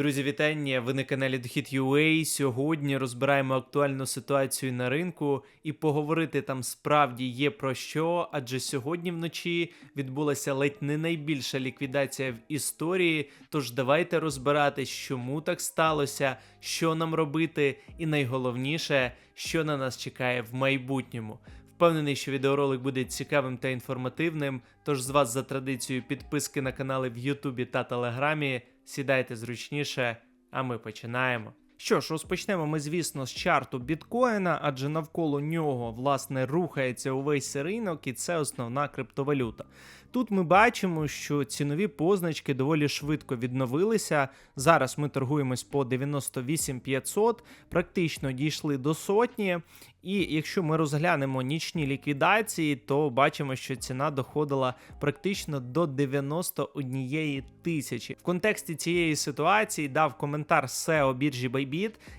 Друзі, вітання! Ви на каналі Дохід.ua. Сьогодні розбираємо актуальну ситуацію на ринку і поговорити там справді є про що, адже сьогодні вночі відбулася ледь не найбільша ліквідація в історії. Тож давайте розбиратись, чому так сталося, що нам робити, і найголовніше, що на нас чекає в майбутньому. Впевнений, що відеоролик буде цікавим та інформативним. Тож з вас за традицією підписки на канали в Ютубі та Телеграмі. Сідайте зручніше, а ми починаємо. Що ж, розпочнемо ми, звісно, з чарту біткоїна, адже навколо нього власне рухається увесь ринок, і це основна криптовалюта. Тут ми бачимо, що цінові позначки доволі швидко відновилися. Зараз ми торгуємось по 98 500, практично дійшли до сотні. І якщо ми розглянемо нічні ліквідації, то бачимо, що ціна доходила практично до 91 тисячі. В контексті цієї ситуації дав коментар SEO біржі Bybit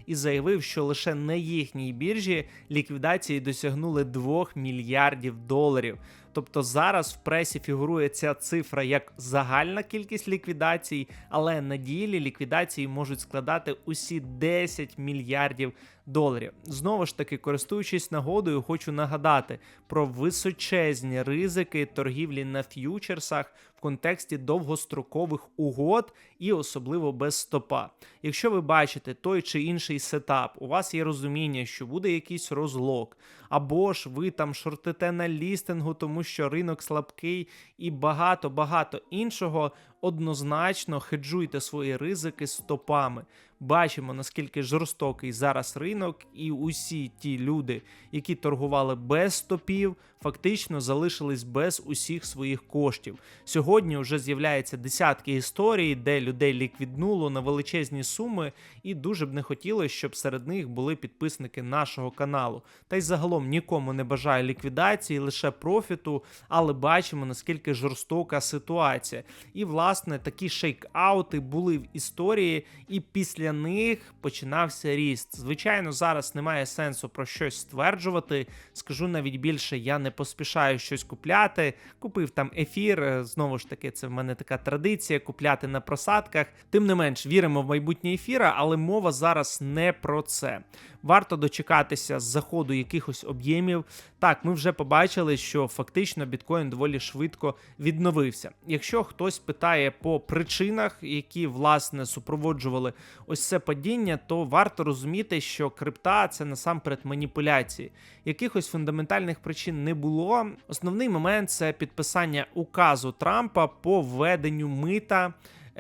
і заявив, що лише на їхній біржі ліквідації досягнули 2 мільярдів доларів. Тобто зараз в пресі фігурує ця цифра як загальна кількість ліквідацій, але на ділі ліквідації можуть складати усі 10 мільярдів доларів. Знову ж таки, користуючись нагодою, хочу нагадати про височезні ризики торгівлі на ф'ючерсах в контексті довгострокових угод і особливо без стопа. Якщо ви бачите той чи інший сетап, у вас є розуміння, що буде якийсь розлог, або ж ви там шортите на лістингу, тому що ринок слабкий і багато-багато іншого, однозначно хеджуйте свої ризики стопами. Бачимо, наскільки жорстокий зараз ринок, і усі ті люди, які торгували без стопів, фактично залишились без усіх своїх коштів. Сьогодні вже з'являються десятки історій, де людей ліквіднуло на величезні суми, і дуже б не хотілося, щоб серед них були підписники нашого каналу. Та й загалом нікому не бажаю ліквідації, лише профіту, але бачимо наскільки жорстока ситуація. І власне такі шейк-аути були в історії, і після них починався ріст. Звичайно, зараз немає сенсу про щось стверджувати. Скажу навіть більше, я не поспішаю щось купляти. Купив там ефір. е, Знову ж таки, це в мене така традиція купляти на просадках. Тим не менш, віримо в майбутнє ефіра, але мова зараз не про це. Варто дочекатися заходу якихось об'ємів. Так, ми вже побачили, що фактично біткоін доволі швидко відновився. Якщо хтось питає по причинах, які власне супроводжували ось це падіння, то варто розуміти, що крипта це насамперед маніпуляції. Якихось фундаментальних причин не було. Основний момент це підписання указу Трампа по введенню мита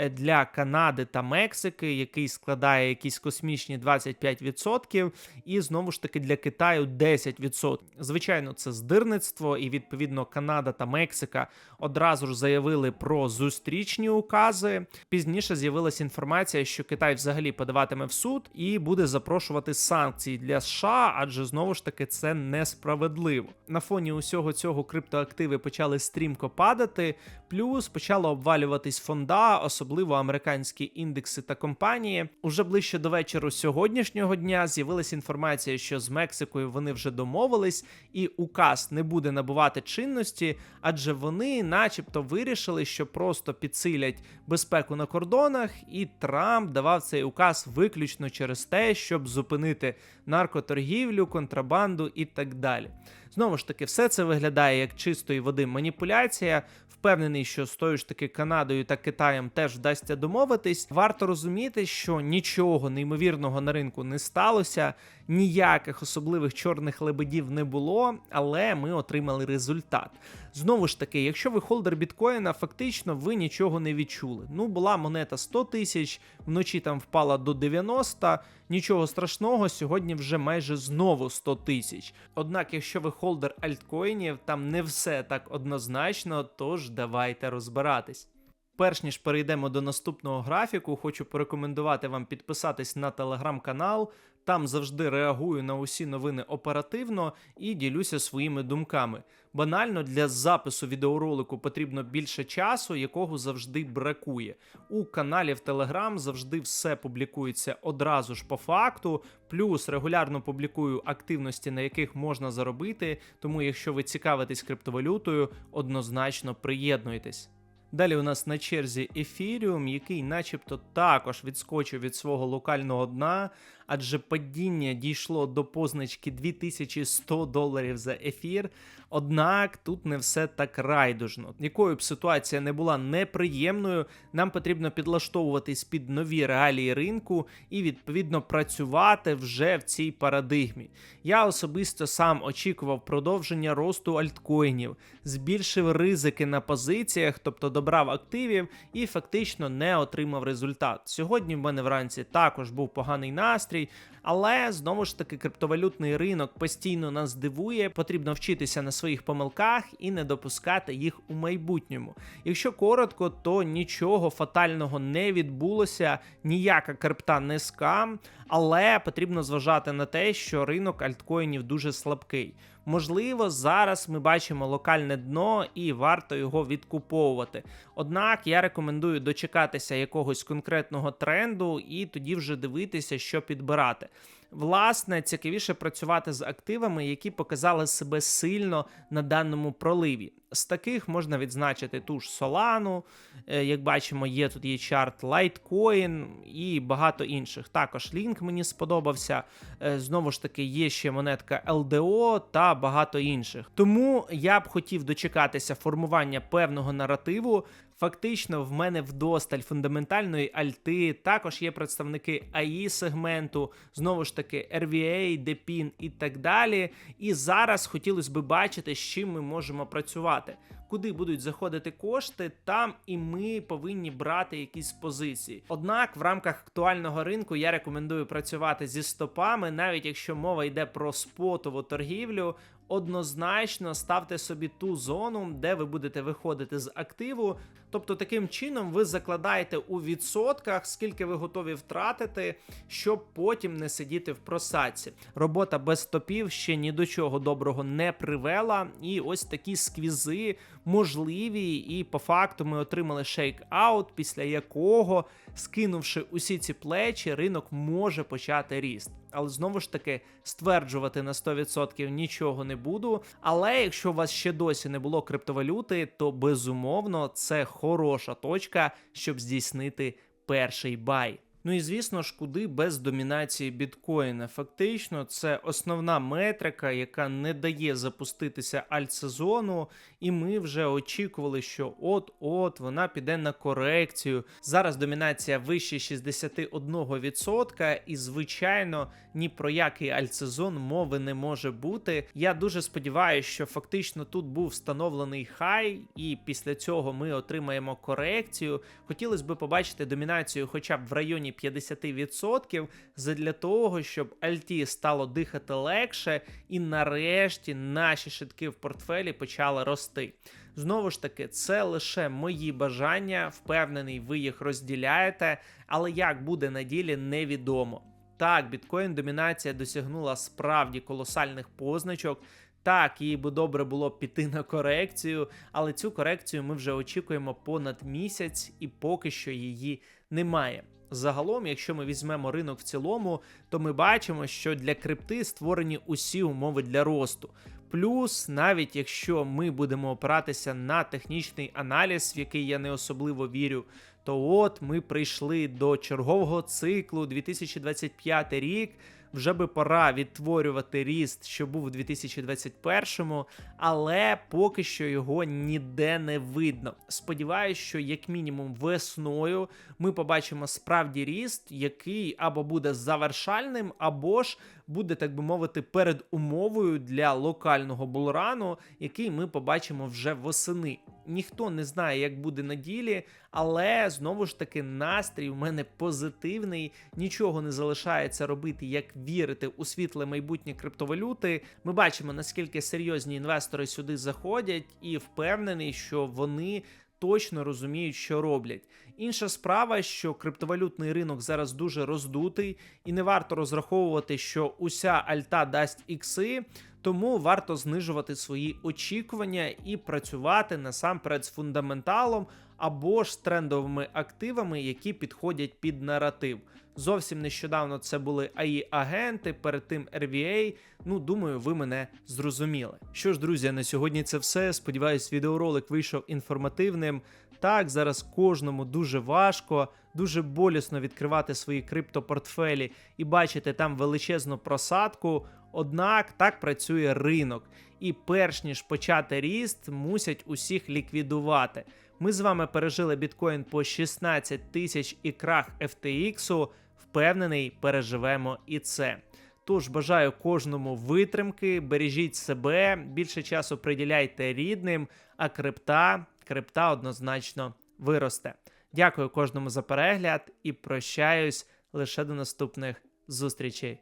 для Канади та Мексики, який складає якісь космічні 25%, і знову ж таки для Китаю 10%. Звичайно, це здирництво, і відповідно Канада та Мексика одразу ж заявили про зустрічні укази. Пізніше з'явилася інформація, що Китай взагалі подаватиме в суд і буде запрошувати санкції для США, адже знову ж таки це несправедливо. На фоні усього цього криптоактиви почали стрімко падати, плюс почало обвалюватись фонда, особливо американські індекси та компанії. Уже ближче до вечора сьогоднішнього дня з'явилася інформація, що з Мексикою вони вже домовились, і указ не буде набувати чинності, адже вони, начебто, вирішили, що просто підсилять безпеку на кордонах, і Трамп давав цей указ виключно через те, щоб зупинити наркоторгівлю, контрабанду і так далі. Знову ж таки, все це виглядає як чистої води маніпуляція. Впевнений, що з тою ж таки Канадою та Китаєм теж вдасться домовитись. Варто розуміти, що нічого неймовірного на ринку не сталося, ніяких особливих чорних лебедів не було, але ми отримали результат. Знову ж таки, якщо ви холдер біткоїна, фактично ви нічого не відчули. Ну, була монета 100 тисяч, вночі там впала до 90, нічого страшного, сьогодні вже майже знову 100 тисяч. Однак, якщо ви холдер альткоїнів, там не все так однозначно, тож давайте розбиратись. Перш ніж перейдемо до наступного графіку, хочу порекомендувати вам підписатись на телеграм-канал. Там завжди реагую на усі новини оперативно і ділюся своїми думками. Банально для запису відеоролику потрібно більше часу, якого завжди бракує. У каналі в Телеграм завжди все публікується одразу ж по факту. Плюс регулярно публікую активності, на яких можна заробити. Тому, якщо ви цікавитесь криптовалютою, однозначно приєднуйтесь. Далі у нас на черзі Ефіріум, який начебто також відскочив від свого локального дна, адже падіння дійшло до позначки 2100 доларів за ефір. Однак тут не все так райдужно. Якою б ситуація не була неприємною, нам потрібно підлаштовуватись під нові реалії ринку і відповідно працювати вже в цій парадигмі. Я особисто сам очікував продовження росту альткоїнів, збільшив ризики на позиціях, тобто добрав активів і фактично не отримав результат. Сьогодні в мене вранці також був поганий настрій. Але знову ж таки криптовалютний ринок постійно нас дивує. Потрібно вчитися на своїх помилках і не допускати їх у майбутньому. Якщо коротко, то нічого фатального не відбулося, ніяка крипта не скам, але потрібно зважати на те, що ринок альткоїнів дуже слабкий. Можливо, зараз ми бачимо локальне дно і варто його відкуповувати. Однак я рекомендую дочекатися якогось конкретного тренду і тоді вже дивитися, що підбирати. Власне, цікавіше працювати з активами, які показали себе сильно на даному проливі. З таких можна відзначити ту ж Solana, е, як бачимо, є тут є чарт Litecoin і багато інших. Також Link мені сподобався. Е, знову ж таки, є ще монетка LDO та багато інших. Тому я б хотів дочекатися формування певного наративу. Фактично, в мене вдосталь фундаментальної альти, також є представники AI сегменту, знову ж таки, RVA, DePIN і так далі. І зараз хотілося б бачити, з чим ми можемо працювати. Куди будуть заходити кошти, там і ми повинні брати якісь позиції. Однак, в рамках актуального ринку я рекомендую працювати зі стопами, навіть якщо мова йде про спотову торгівлю. Однозначно ставте собі ту зону, де ви будете виходити з активу. Тобто, таким чином ви закладаєте у відсотках, скільки ви готові втратити, щоб потім не сидіти в просадці. Робота без стопів ще ні до чого доброго не привела. І ось такі сквізи можливі. І по факту ми отримали шейк-аут, після якого, скинувши усі ці плечі, ринок може почати ріст. Але знову ж таки стверджувати на 100% нічого не буду. Але якщо у вас ще досі не було криптовалюти, то безумовно це хороша точка, щоб здійснити перший бай. Ну і звісно ж, куди без домінації біткоїна. Фактично, це основна метрика, яка не дає запуститися альтсезону, і ми вже очікували, що от-от вона піде на корекцію. Зараз домінація вище 61%, і звичайно, ні про який альтсезон мови не може бути. Я дуже сподіваюся, що фактично тут був встановлений хай, і після цього ми отримаємо корекцію. Хотілося б побачити домінацію, хоча б в районі 50% задля того, щоб Альті стало дихати легше, і нарешті наші шитки в портфелі почали рости. Знову ж таки, це лише мої бажання. Впевнений, ви їх розділяєте, але як буде на ділі, невідомо. Так, біткоін домінація досягнула справді колосальних позначок. Так, їй би добре було піти на корекцію, але цю корекцію ми вже очікуємо понад місяць, і поки що її немає. Загалом, якщо ми візьмемо ринок в цілому, то ми бачимо, що для крипти створені усі умови для росту. Плюс, навіть якщо ми будемо опиратися на технічний аналіз, в який я не особливо вірю, то от ми прийшли до чергового циклу 2025 рік вже би пора відтворювати ріст, що був у 2021-му, але поки що його ніде не видно. Сподіваюсь, що як мінімум весною ми побачимо справді ріст, який або буде завершальним, або ж буде, так би мовити, перед умовою для локального булрану, який ми побачимо вже восени. Ніхто не знає, як буде на ділі, але знову ж таки настрій у мене позитивний. Нічого не залишається робити, як вірити у світле майбутнє криптовалюти. Ми бачимо, наскільки серйозні інвестори сюди заходять, і впевнений, що вони. Точно розуміють, що роблять. Інша справа, що криптовалютний ринок зараз дуже роздутий, і не варто розраховувати, що уся альта дасть ікси, тому варто знижувати свої очікування і працювати насамперед з фундаменталом або ж трендовими активами, які підходять під наратив. Зовсім нещодавно це були ai агенти перед тим RVA. Ну, думаю, ви мене зрозуміли. Що ж, друзі, на сьогодні це все. Сподіваюсь, відеоролик вийшов інформативним. Так, зараз кожному дуже важко, дуже болісно відкривати свої криптопортфелі і бачити там величезну просадку. Однак так працює ринок. І перш ніж почати ріст, мусять усіх ліквідувати. Ми з вами пережили біткоін по 16 тисяч і крах FTX. Впевнений, переживемо і це. Тож бажаю кожному витримки, бережіть себе, більше часу приділяйте рідним, а крипта, крипта однозначно виросте. Дякую кожному за перегляд і прощаюсь лише до наступних зустрічей.